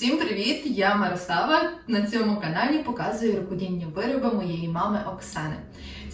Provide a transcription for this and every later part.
Всім привіт! Я Мирослава. На цьому каналі показую рукодільні вироби моєї мами Оксани.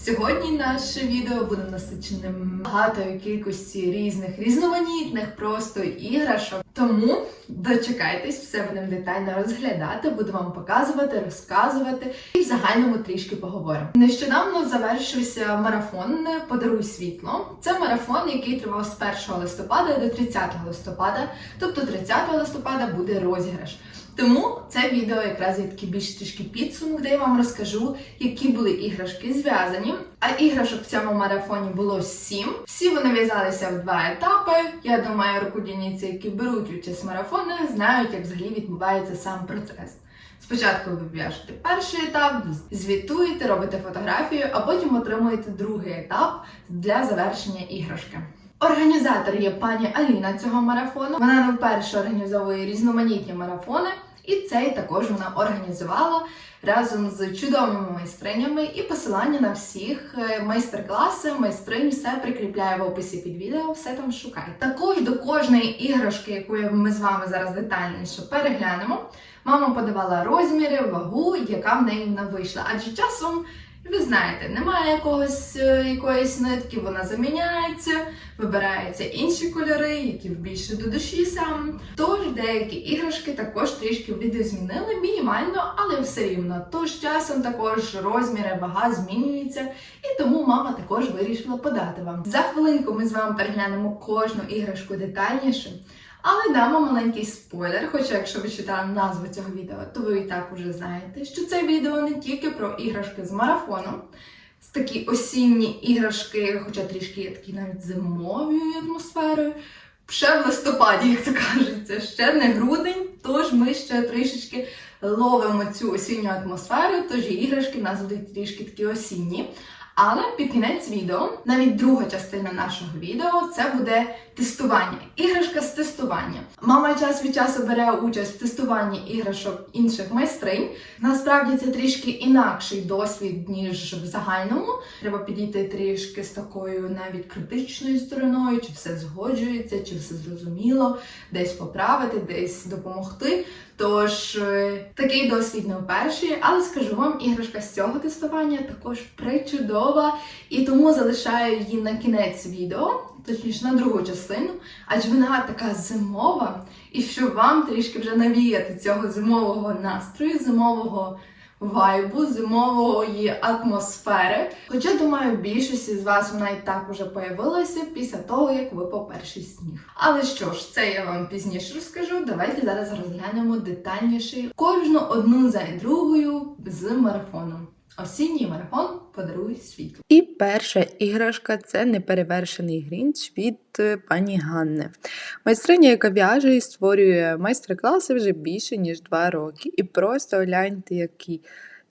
Сьогодні наше відео буде насиченим багатою кількості різних різноманітних просто іграшок. Тому дочекайтесь, все будемо детально розглядати, буду вам показувати, розказувати і в загальному трішки поговоримо. Нещодавно завершився марафон Подаруй світло. Це марафон, який тривав з 1 листопада до 30 листопада. Тобто 30 листопада буде розіграш. Тому це відео якраз є такий більш трішки підсумок, де я вам розкажу, які були іграшки зв'язані. А іграшок в цьому марафоні було сім. Всі вони в'язалися в два етапи. Я думаю, рукодільниці, які беруть участь в марафонах, знають, як взагалі відбувається сам процес. Спочатку ви в'яжете перший етап, звітуєте, робите фотографію, а потім отримуєте другий етап для завершення іграшки. Організатор є пані Аліна цього марафону. Вона не вперше організовує різноманітні марафони, і цей також вона організувала разом з чудовими майстринями. І посилання на всіх е, майстер-класи, майстринь, все прикріпляю в описі під відео, все там шукайте. Також до кожної іграшки, яку ми з вами зараз детальніше переглянемо. Мама подавала розміри, вагу, яка в неї вона вийшла. Адже часом. Ви знаєте, немає якогось е, якоїсь нитки, вона заміняється, вибираються інші кольори, які більше до душі сам. Тож деякі іграшки також трішки видозмінили мінімально, але все рівно. Тож часом також розміри, вага змінюються, і тому мама також вирішила подати вам. За хвилинку ми з вами переглянемо кожну іграшку детальніше. Але дамо маленький спойлер, хоча якщо ви читали назву цього відео, то ви і так уже знаєте, що це відео не тільки про іграшки з марафону, з такі осінні іграшки, хоча трішки є такі навіть зимовою атмосферою. Ще в листопаді, як то кажеться, ще не грудень, тож ми ще трішечки ловимо цю осінню атмосферу, тож і іграшки в нас будуть трішки такі осінні. Але під кінець відео, навіть друга частина нашого відео, це буде тестування. Іграшка з тестування. Мама час від часу бере участь в тестуванні іграшок інших майстринь. Насправді це трішки інакший досвід, ніж в загальному. Треба підійти трішки з такою навіть критичною стороною, чи все згоджується, чи все зрозуміло, десь поправити, десь допомогти. Тож е, такий досвід не вперше, але скажу вам, іграшка з цього тестування також причудова, і тому залишаю її на кінець відео, точніше на другу частину, адже вона така зимова, і щоб вам трішки вже навіяти цього зимового настрою, зимового вайбу, зимової атмосфери. Хоча, думаю, більшість з вас вона і так уже появилася після того, як випав перший сніг. Але що ж, це я вам пізніше розкажу. Давайте зараз розглянемо детальніше кожну одну за другою з марафоном. Осінній марафон подарує світло. І перша іграшка це неперевершений грінч від е, пані Ганни. Майстриня, яка в'яже і створює майстер-класи вже більше ніж два роки. І просто гляньте, який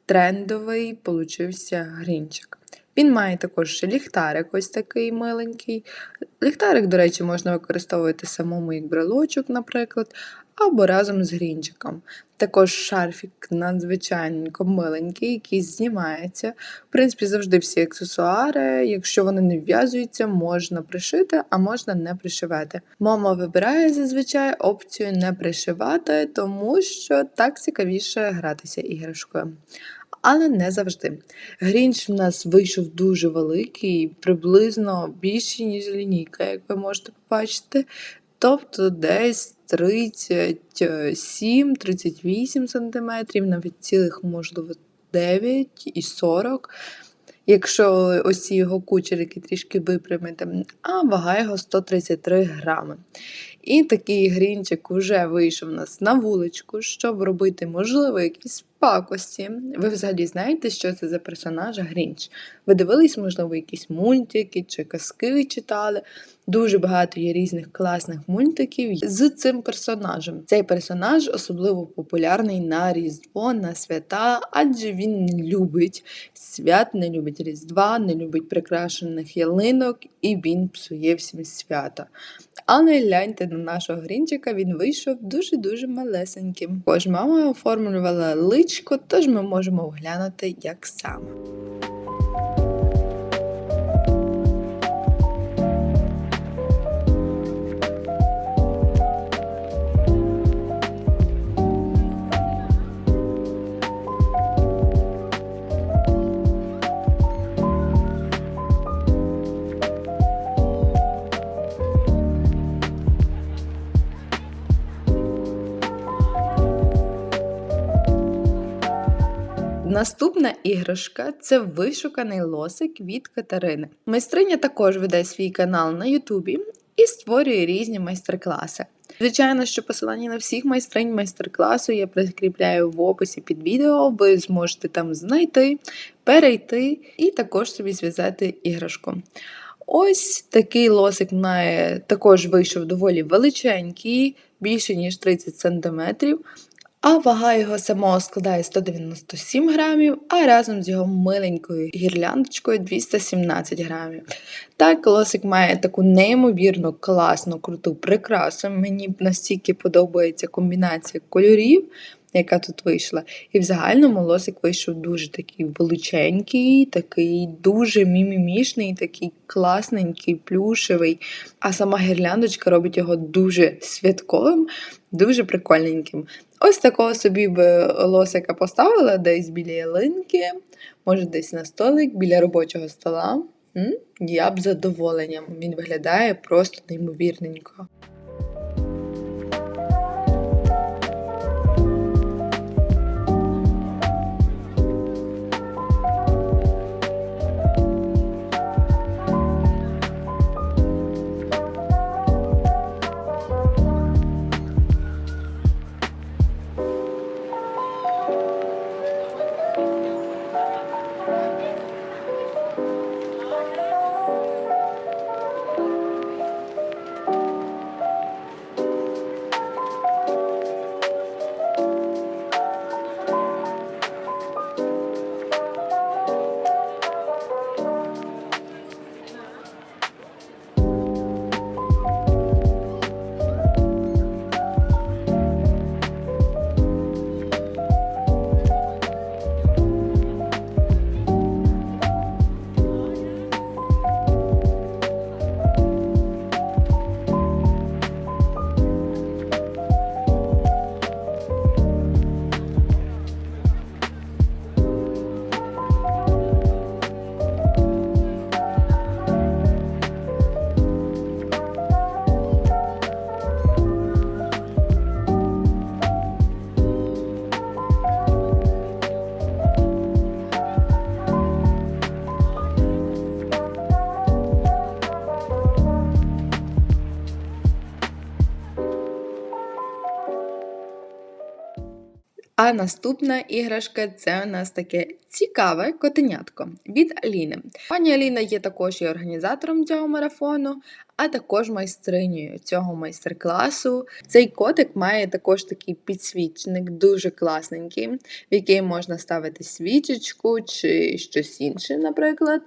трендовий получився грінчик. Він має також ліхтарик, ось такий миленький. Ліхтарик, до речі, можна використовувати самому як брелочок, наприклад, або разом з грінчиком. Також шарфік надзвичайненько миленький, який знімається. В принципі, завжди всі аксесуари, якщо вони не в'язуються, можна пришити, а можна не пришивати. Мама вибирає зазвичай опцію не пришивати, тому що так цікавіше гратися іграшкою. Але не завжди. Грінч в нас вийшов дуже великий, приблизно більший, ніж лінійка, як ви можете побачити. Тобто десь 37-38 см, навіть цілих, можливо, 9 і 40 Якщо ось ці його кучерики трішки випрямити, а вага його 133 грами. І такий грінчик вже вийшов у нас на вуличку, щоб робити, можливо, якісь пакості. Ви взагалі знаєте, що це за персонаж Грінч? Ви дивились, можливо, якісь мультики чи казки читали. Дуже багато є різних класних мультиків з цим персонажем. Цей персонаж особливо популярний на Різдво, на свята, адже він не любить свят, не любить Різдва, не любить прикрашених ялинок і він псує всім свята. Але гляньте на нашого грінчика, він вийшов дуже-дуже малесеньким. Також мама оформлювала личко, тож ми можемо оглянути, як саме. Наступна іграшка це вишуканий лосик від Катерини. Майстриня також веде свій канал на Ютубі і створює різні майстер-класи. Звичайно, що посилання на всіх майстринь майстер-класу я прикріпляю в описі під відео, ви зможете там знайти, перейти і також собі зв'язати іграшку. Ось такий лосик має також вийшов доволі величенький, більше ніж 30 см, а вага його самого складає 197 грамів, а разом з його миленькою гірляндочкою 217 грамів. Так, лосик має таку неймовірно класну, круту прикрасу. Мені настільки подобається комбінація кольорів, яка тут вийшла. І в загальному лосик вийшов дуже такий величенький, такий дуже мімімішний, такий класненький, плюшевий. А сама гірляндочка робить його дуже святковим, дуже прикольненьким. Ось такого собі б лосика поставила десь біля ялинки, може десь на столик, біля робочого стола. Я б задоволенням. Він виглядає просто неймовірненько. А наступна іграшка це у нас таке цікаве котенятко від Аліни. Пані Аліна є також і організатором цього марафону, а також майстринею цього майстер-класу. Цей котик має також такий підсвічник, дуже класненький, в який можна ставити свічечку чи щось інше, наприклад.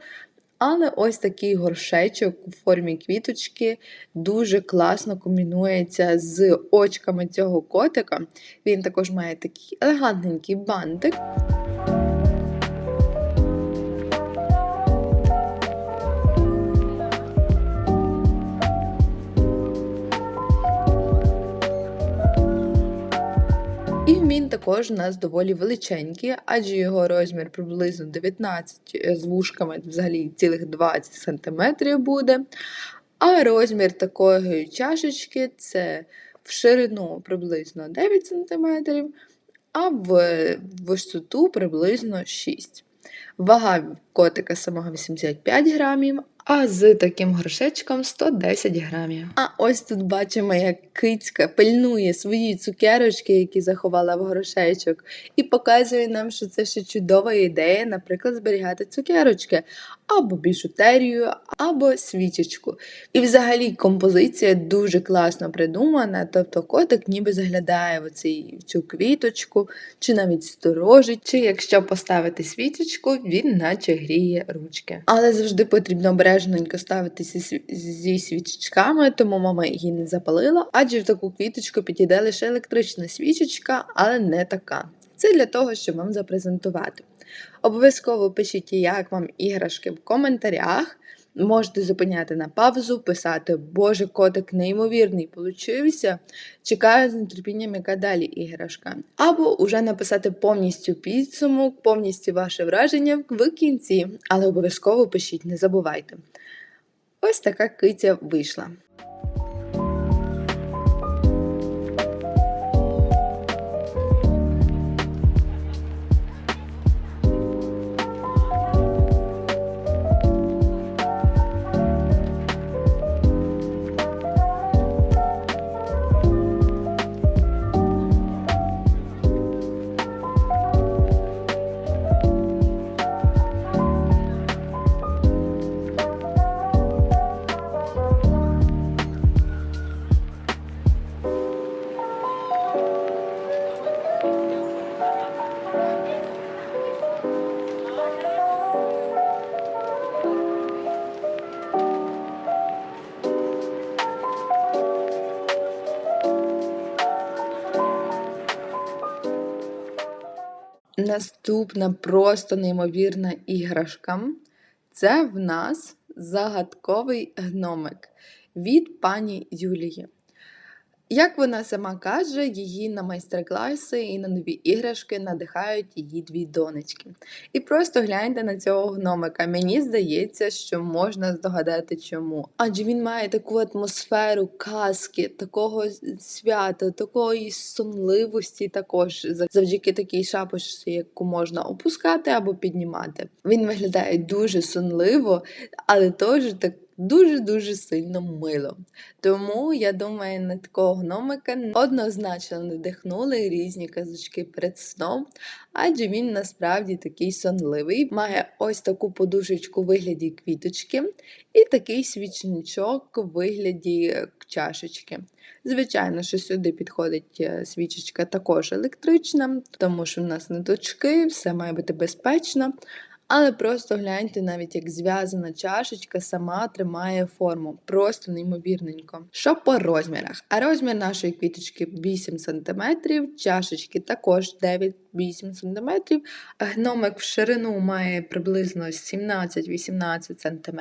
Але ось такий горшечок у формі квіточки дуже класно комбінується з очками цього котика. Він також має такий елегантненький бантик. Він також у нас доволі величенький, адже його розмір приблизно 19 з вушками, взагалі цілих 20 см буде. А розмір такої чашечки це в ширину приблизно 9 см, а в висоту приблизно 6 Вага котика самого 85 грамів, а з таким горшечком 110 грамів. А ось тут бачимо, як кицька пильнує свої цукерочки, які заховала в горшечок, і показує нам, що це ще чудова ідея, наприклад, зберігати цукерочки або біжутерію, або свічечку. І взагалі композиція дуже класно придумана, тобто котик ніби заглядає в, в цю квіточку, чи навіть сторожить, чи якщо поставити свічечку, він наче гріє ручки. Але завжди потрібно обережненько ставитися зі свічечками, тому мама її не запалила, адже в таку квіточку підійде лише електрична свічечка, але не така. Це для того, щоб вам запрезентувати. Обов'язково пишіть, як вам іграшки в коментарях. Можете зупиняти на паузу, писати Боже, котик неймовірний получився. Чекаю з нетерпінням, яка далі іграшка. Або уже написати повністю підсумок, повністю ваше враження в кінці, але обов'язково пишіть, не забувайте. Ось така киця вийшла. Наступна просто неймовірна іграшка. Це в нас загадковий гномик від пані Юлії. Як вона сама каже, її на майстер-класи і на нові іграшки надихають її дві донечки. І просто гляньте на цього гномика. Мені здається, що можна здогадати чому. Адже він має таку атмосферу казки, такого свята, такої сонливості також завдяки такій шапочці, яку можна опускати або піднімати. Він виглядає дуже сонливо, але теж так дуже-дуже сильно мило. Тому я думаю, на такого гномика однозначно надихнули різні казочки перед сном, адже він насправді такий сонливий, має ось таку подушечку у вигляді квіточки і такий свічничок у вигляді чашечки. Звичайно, що сюди підходить е, свічечка також електрична, тому що в нас не точки, все має бути безпечно. Але просто гляньте, навіть як зв'язана чашечка сама тримає форму. Просто неймовірненько. Що по розмірах? А розмір нашої квіточки 8 см, чашечки також 9-8 см. Гномик в ширину має приблизно 17-18 см.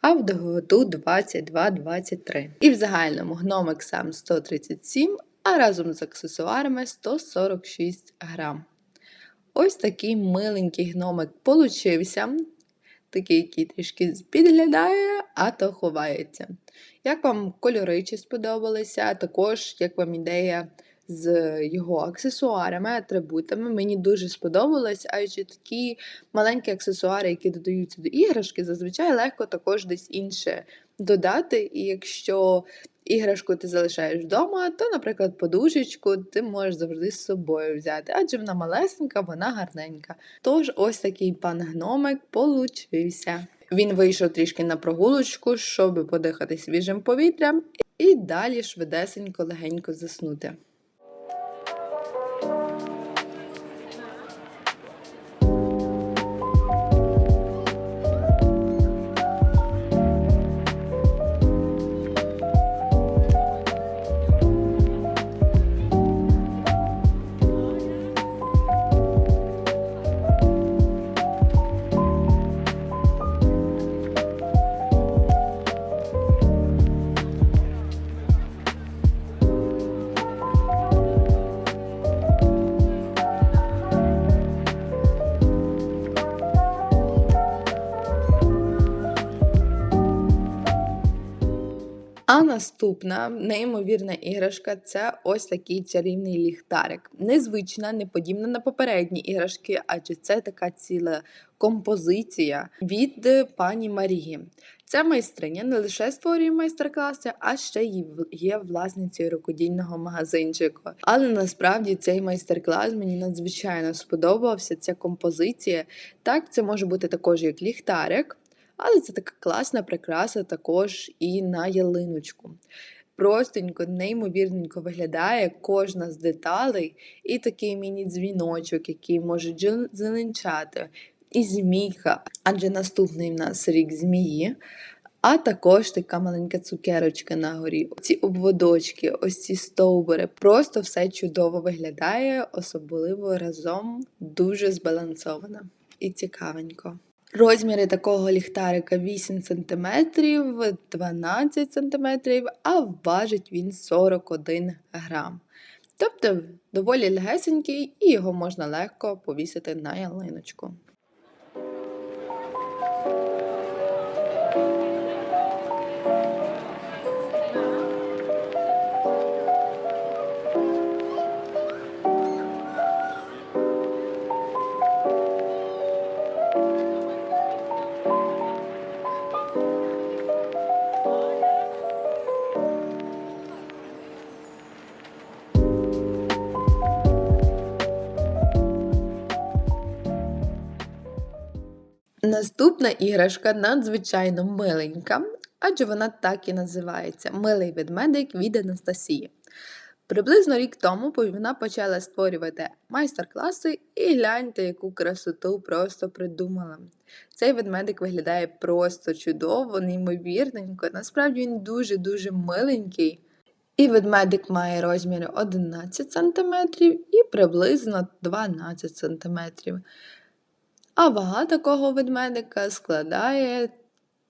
А в довготу 22-23. І в загальному гномик сам 137, а разом з аксесуарами 146 грам. Ось такий миленький гномик получився. Такий, який трішки підглядає, а то ховається. Як вам кольори чи сподобалися, також як вам ідея з його аксесуарами, атрибутами. Мені дуже сподобалось, адже такі маленькі аксесуари, які додаються до іграшки, зазвичай легко також десь інше додати. І якщо іграшку ти залишаєш вдома, то, наприклад, подушечку ти можеш завжди з собою взяти, адже вона малесенька, вона гарненька. Тож ось такий пан гномик получився. Він вийшов трішки на прогулочку, щоб подихати свіжим повітрям, і далі швидесенько легенько заснути. Наступна неймовірна іграшка це ось такий чарівний ліхтарик. Незвична, не подібна на попередні іграшки, адже це така ціла композиція від пані Марії. Ця майстриня не лише створює майстер-класи, а ще є власницею рукодільного магазинчику. Але насправді цей майстер-клас мені надзвичайно сподобався. Ця композиція. Так, це може бути також як ліхтарик. Але це така класна прикраса також і на ялиночку. Простенько, неймовірненько виглядає кожна з деталей, і такий міні-дзвіночок, який може зеленчати, і змійка, адже наступний в нас рік змії. А також така маленька цукерочка на горі. Ці обводочки, ось ці стовбури. Просто все чудово виглядає, особливо разом дуже збалансовано і цікавенько. Розміри такого ліхтарика 8 см, 12 см, а важить він 41 грам. Тобто доволі легесенький і його можна легко повісити на ялиночку. Наступна іграшка надзвичайно миленька, адже вона так і називається Милий ведмедик від Анастасії. Приблизно рік тому вона почала створювати майстер-класи і гляньте, яку красоту просто придумала. Цей ведмедик виглядає просто чудово, неймовірненько. Насправді він дуже-дуже миленький. І ведмедик має розміри 11 см і приблизно 12 см. А вага такого ведмедика складає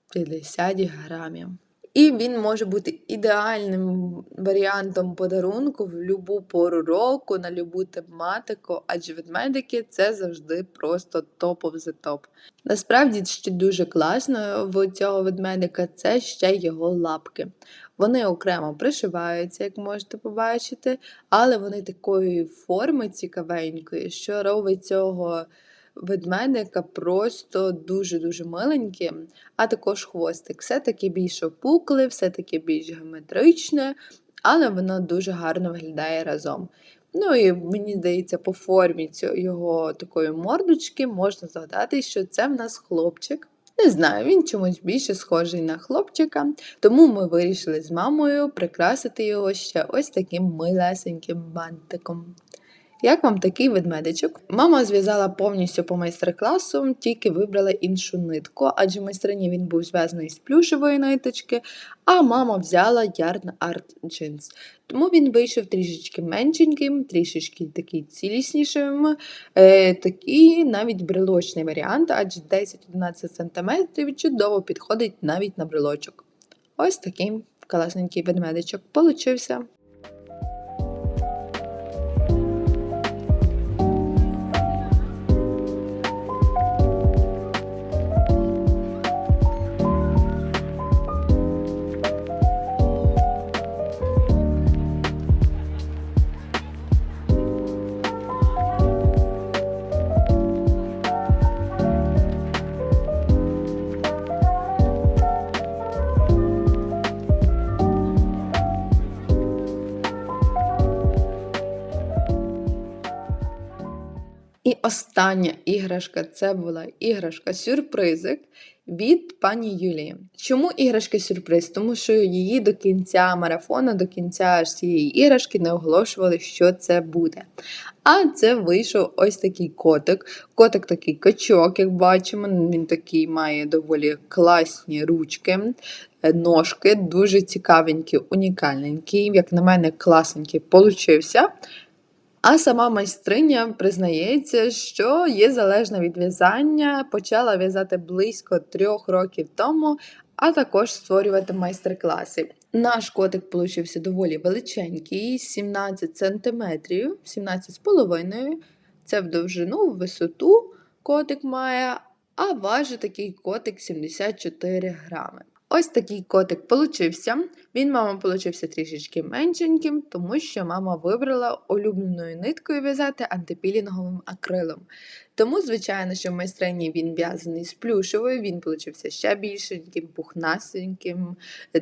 50 грамів. І він може бути ідеальним варіантом подарунку в будь-яку пору року, на любу тематику, адже ведмедики це завжди просто топ of the топ. Насправді, що дуже класно в цього ведмедика, це ще його лапки. Вони окремо пришиваються, як можете побачити, але вони такої форми цікавенької, що робить цього ведмедика просто дуже-дуже миленьким, а також хвостик. Все-таки більш опукле, все-таки більш геометричне, але воно дуже гарно виглядає разом. Ну і мені здається, по формі цього його такої мордочки можна згадати, що це в нас хлопчик. Не знаю, він чомусь більше схожий на хлопчика, тому ми вирішили з мамою прикрасити його ще ось таким милесеньким бантиком. Як вам такий ведмедичок? Мама зв'язала повністю по майстер-класу, тільки вибрала іншу нитку, адже в майстрині він був зв'язаний з плюшевої ниточки, а мама взяла Yarn Art Jeans. Тому він вийшов трішечки меншеньким, трішечки такий ціліснішим, е, такий навіть брелочний варіант, адже 10-11 см чудово підходить навіть на брелочок. Ось такий класненький ведмедичок получився. Остання іграшка це була іграшка сюрпризик від пані Юлії. Чому іграшка сюрприз? Тому що її до кінця марафону, до кінця цієї іграшки не оголошували, що це буде. А це вийшов ось такий котик. Котик такий качок, як бачимо. Він такий має доволі класні ручки, е, ножки, дуже цікавенький, унікальненький. Як на мене, класненький получився. А сама майстриня признається, що є залежна від в'язання, почала в'язати близько трьох років тому, а також створювати майстер-класи. Наш котик получився доволі величенький, 17 см, 17,5 Це в довжину, в висоту котик має, а важить такий котик 74 грами. Ось такий котик получився. Він, мама, получився трішечки меншеньким, тому що мама вибрала улюбленою ниткою в'язати антипілінговим акрилом. Тому, звичайно, що в майстрині він в'язаний з плюшевою, він получився ще більшеньким, пухнасеньким,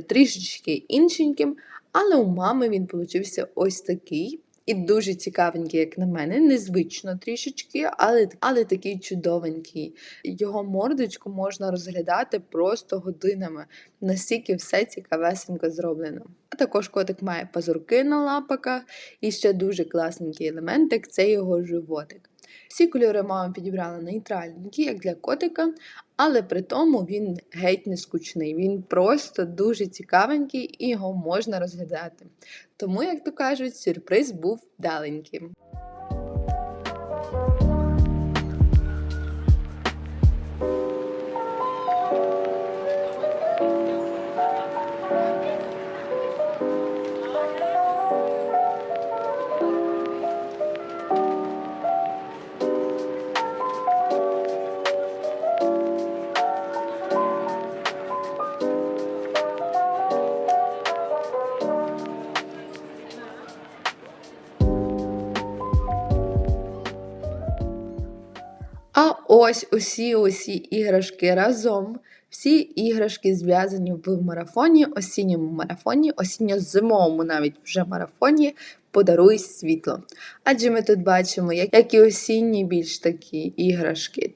трішечки іншеньким. Але у мами він получився ось такий. І дуже цікавенький, як на мене, незвично трішечки, але, але такий чудовенький. Його мордочку можна розглядати просто годинами, настільки все цікавесенько зроблено. А також котик має пазурки на лапаках, і ще дуже класненький елементик це його животик. Всі кольори мама підібрала нейтральненькі, як для котика, але при тому він геть не скучний. Він просто дуже цікавенький і його можна розглядати. Тому, як то кажуть, сюрприз був даленьким. Ось усі усі іграшки разом. Всі іграшки зв'язані в марафоні, осінньому марафоні, осінньо-зимовому навіть вже марафоні подаруй світло. Адже ми тут бачимо, як, і осінні більш такі іграшки,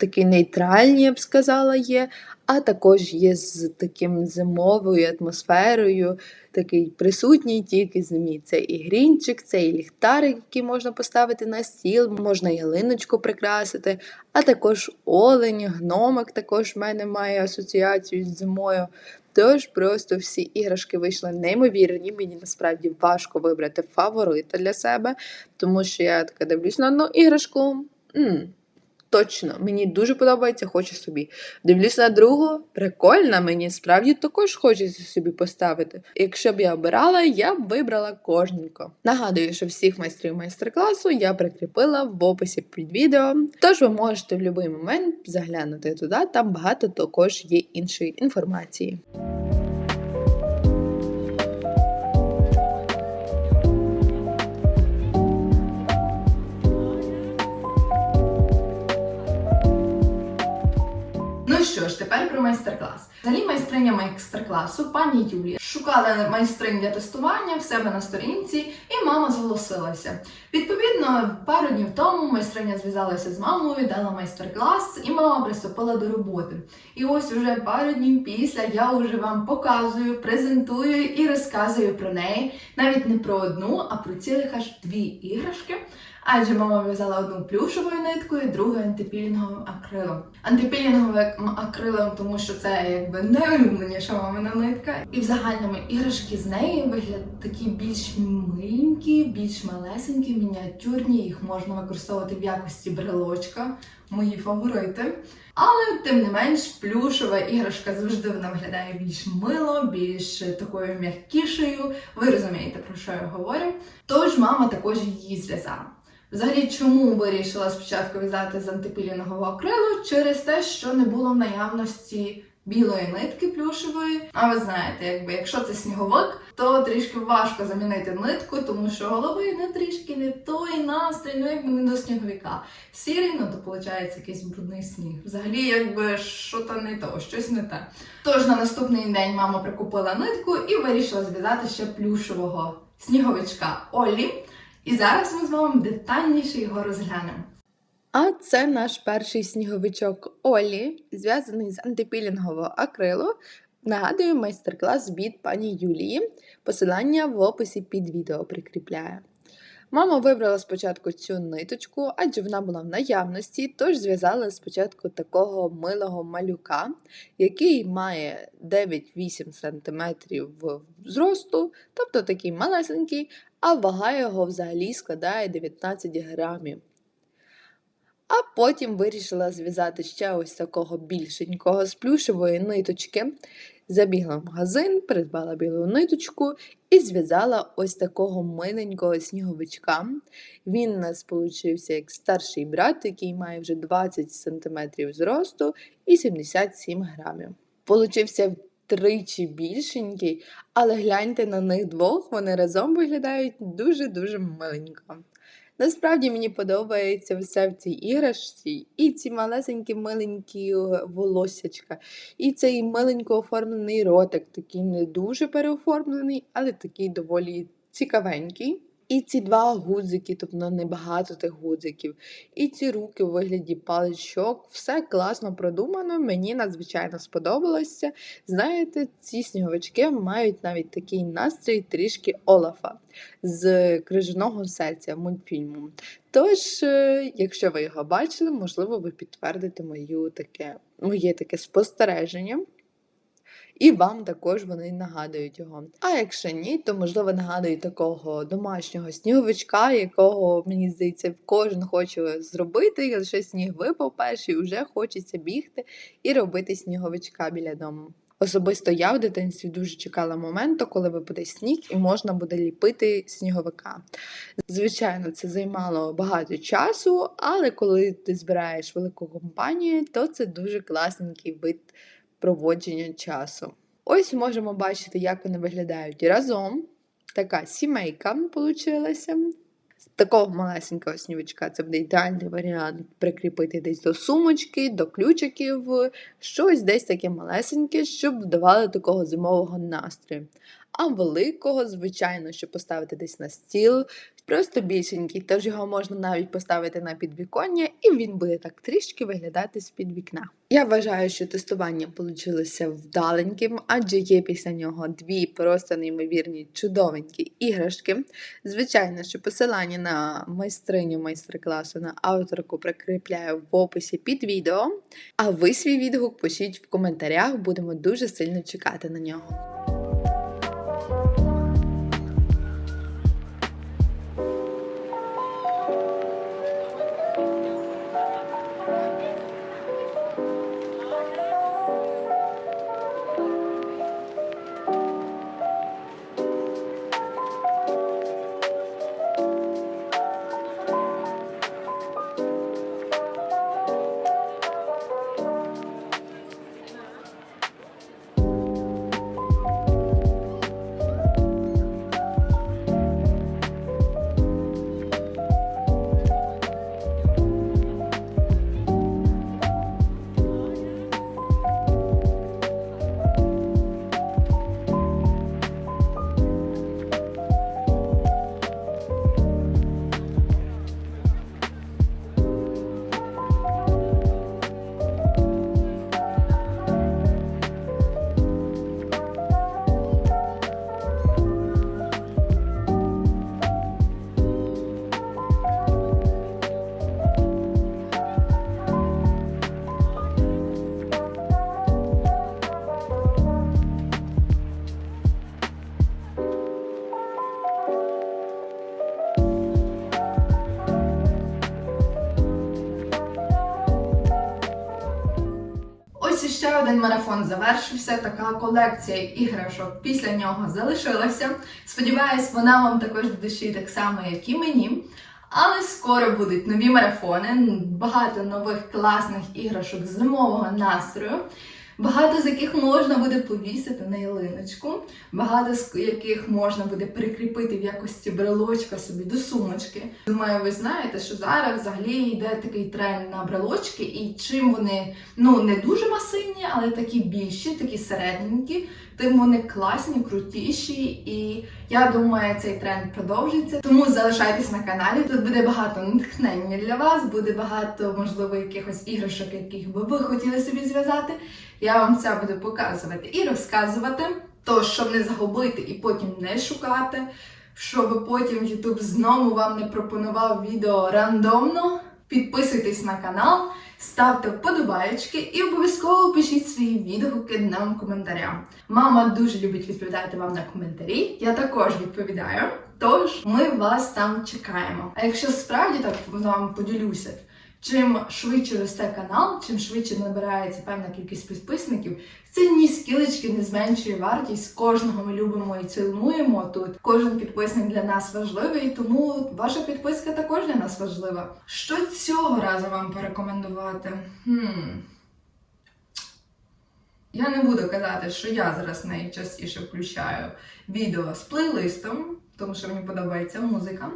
такі нейтральні, я б сказала, є, а також є з таким зимовою атмосферою, такий присутній тільки зимі. Це і грінчик, це і ліхтарик, який можна поставити на стіл, можна ялиночку прикрасити, а також олень, гномик також в мене має асоціацію з зимою. Тож просто всі іграшки вийшли неймовірні. Мені насправді важко вибрати фаворита для себе, тому що я така дивлюсь на одну іграшку. Точно, мені дуже подобається, хочу собі. Дивлюсь на другу, прикольна, мені справді також хочеться собі поставити. Якщо б я обирала, я б вибрала кожненько. Нагадую, що всіх майстрів майстер-класу я прикріпила в описі під відео. Тож ви можете в будь-який момент заглянути туди, там багато також є іншої інформації. Ну що ж, тепер про майстер-клас. Взагалі майстриня майстер-класу, пані Юлія, шукала майстринь для тестування в себе на сторінці, і мама зголосилася. Відповідно, пару днів тому майстриня зв'язалася з мамою, дала майстер-клас, і мама приступила до роботи. І ось уже пару днів після я вже вам показую, презентую і розказую про неї. Навіть не про одну, а про цілих аж дві іграшки. Адже мама в'язала одну плюшевою ниткою, другу антипілінговим акрилом. Антипілінговим акрилом, тому що це якби найулюбленіша мамина нитка. І в загальному іграшки з неї вигляд такі більш миленькі, більш малесенькі, мініатюрні. Їх можна використовувати в якості брелочка, мої фаворити. Але тим не менш, плюшева іграшка завжди вона виглядає більш мило, більш такою м'якішою. Ви розумієте, про що я говорю. Тож мама також її зв'язала. Взагалі, чому вирішила спочатку в'язати з антипілінового акрилу? Через те, що не було в наявності білої нитки плюшевої. А ви знаєте, якби якщо це сніговик, то трішки важко замінити нитку, тому що голови не трішки не той настрій, ну якби не до сніговика. Сірий, ну то виходить якийсь брудний сніг. Взагалі, якби що то не то, щось не те. Тож на наступний день мама прикупила нитку і вирішила зв'язати ще плюшевого сніговичка Оллі. І зараз ми з вами детальніше його розглянемо. А це наш перший сніговичок Олі, зв'язаний з антипілінгового акрилу. Нагадую, майстер-клас від пані Юлії. Посилання в описі під відео прикріпляю. Мама вибрала спочатку цю ниточку, адже вона була в наявності, тож зв'язала спочатку такого милого малюка, який має 9-8 см зросту, тобто такий малесенький, а вага його взагалі складає 19 грамів. А потім вирішила зв'язати ще ось такого більшенького з плюшевої ниточки. Забігла в магазин, придбала білу ниточку і зв'язала ось такого миленького сніговичка. Він у нас получився як старший брат, який має вже 20 см зросту і 77 грамів. Получився втричі більшенький, але гляньте на них двох, вони разом виглядають дуже-дуже миленько. Насправді мені подобається все в цій іграшці, і ці малесенькі миленькі е, волосячка, і цей миленько оформлений ротик, такий не дуже переоформлений, але такий доволі цікавенький. І ці два гудзики, тобто небагато тих гудзиків, і ці руки у вигляді паличок, все класно продумано, мені надзвичайно сподобалося. Знаєте, ці сніговички мають навіть такий настрій трішки Олафа з крижаного серця мультфільму. Тож, е, якщо ви його бачили, можливо, ви підтвердите мою таке, моє таке спостереження. І вам також вони нагадують його. А якщо ні, то можливо нагадують такого домашнього сніговичка, якого, мені здається, кожен хоче зробити, лише сніг випав перший, вже хочеться бігти і робити сніговичка біля дому. Особисто я в дитинстві дуже чекала моменту, коли випаде сніг і можна буде ліпити сніговика. Звичайно, це займало багато часу, але коли ти збираєш велику компанію, то це дуже класненький вид проводження часу. Ось можемо бачити, як вони виглядають разом. Така сімейка получилася. З такого малесенького снівочка це буде ідеальний варіант прикріпити десь до сумочки, до ключиків, щось десь таке малесеньке, щоб додавало такого зимового настрою. А великого, звичайно, щоб поставити десь на стіл, Просто більшенький, тож його можна навіть поставити на підвіконня, і він буде так трішки виглядати з-під вікна. Я вважаю, що тестування вийшло вдаленьким, адже є після нього дві просто неймовірні чудовенькі іграшки. Звичайно, що посилання на майстриню майстер-класу на авторку прикріпляю в описі під відео. А ви свій відгук пишіть в коментарях, будемо дуже сильно чекати на нього. Іще один марафон завершився. Така колекція іграшок після нього залишилася. Сподіваюсь, вона вам також до душі так само, як і мені. Але скоро будуть нові марафони, багато нових класних іграшок зимового настрою. Багато з яких можна буде повісити на ялиночку, багато з яких можна буде прикріпити в якості брелочка собі до сумочки. Думаю, ви знаєте, що зараз взагалі йде такий тренд на брелочки, і чим вони ну не дуже масивні, але такі більші, такі середненькі, тим вони класні, крутіші. І я думаю, цей тренд продовжиться. Тому залишайтесь на каналі. Тут буде багато натхнення для вас, буде багато, можливо, якихось іграшок, яких би ви хотіли собі зв'язати. Я вам це буду показувати і розказувати. То, щоб не загубити і потім не шукати, щоб потім YouTube знову вам не пропонував відео рандомно. Підписуйтесь на канал, ставте вподобайки і обов'язково пишіть свої відгуки нам коментарям. Мама дуже любить відповідати вам на коментарі. Я також відповідаю. Тож ми вас там чекаємо. А якщо справді так з вами поділюся, чим швидше росте канал, чим швидше набирається певна кількість підписників, це ні скілечки не зменшує вартість. Кожного ми любимо і цілуємо тут. Кожен підписник для нас важливий, тому ваша підписка також для нас важлива. Що цього разу вам порекомендувати? Хм. Я не буду казати, що я зараз найчастіше включаю відео з плейлистом, тому що мені подобається музика.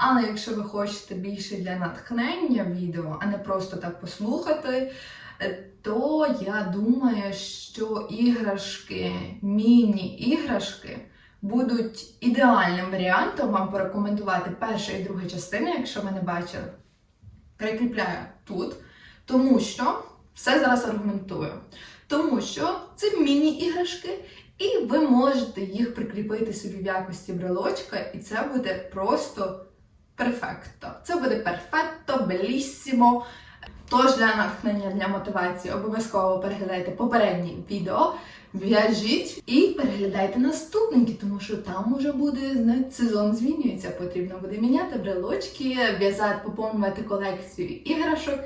Але якщо ви хочете більше для натхнення відео, а не просто так послухати, е, то я думаю, що іграшки, міні-іграшки будуть ідеальним варіантом вам порекомендувати перша і друга частина, якщо ви не бачили. Прикріпляю тут, тому що все зараз аргументую. Тому що це міні-іграшки, і ви можете їх прикріпити собі в якості брелочка, і це буде просто перфекто. Це буде перфетто, беліссімо. Тож для натхнення для мотивації обов'язково переглядайте попередні відео, в'яжіть і переглядайте наступненькі, тому що там уже буде знаєте, сезон змінюється. Потрібно буде міняти брелочки, в'язати, поповнювати колекцію іграшок.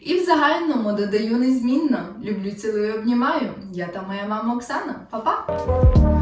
І в загальному додаю незмінно. Люблю, цілую, обнімаю. Я та моя мама Оксана. Па-па!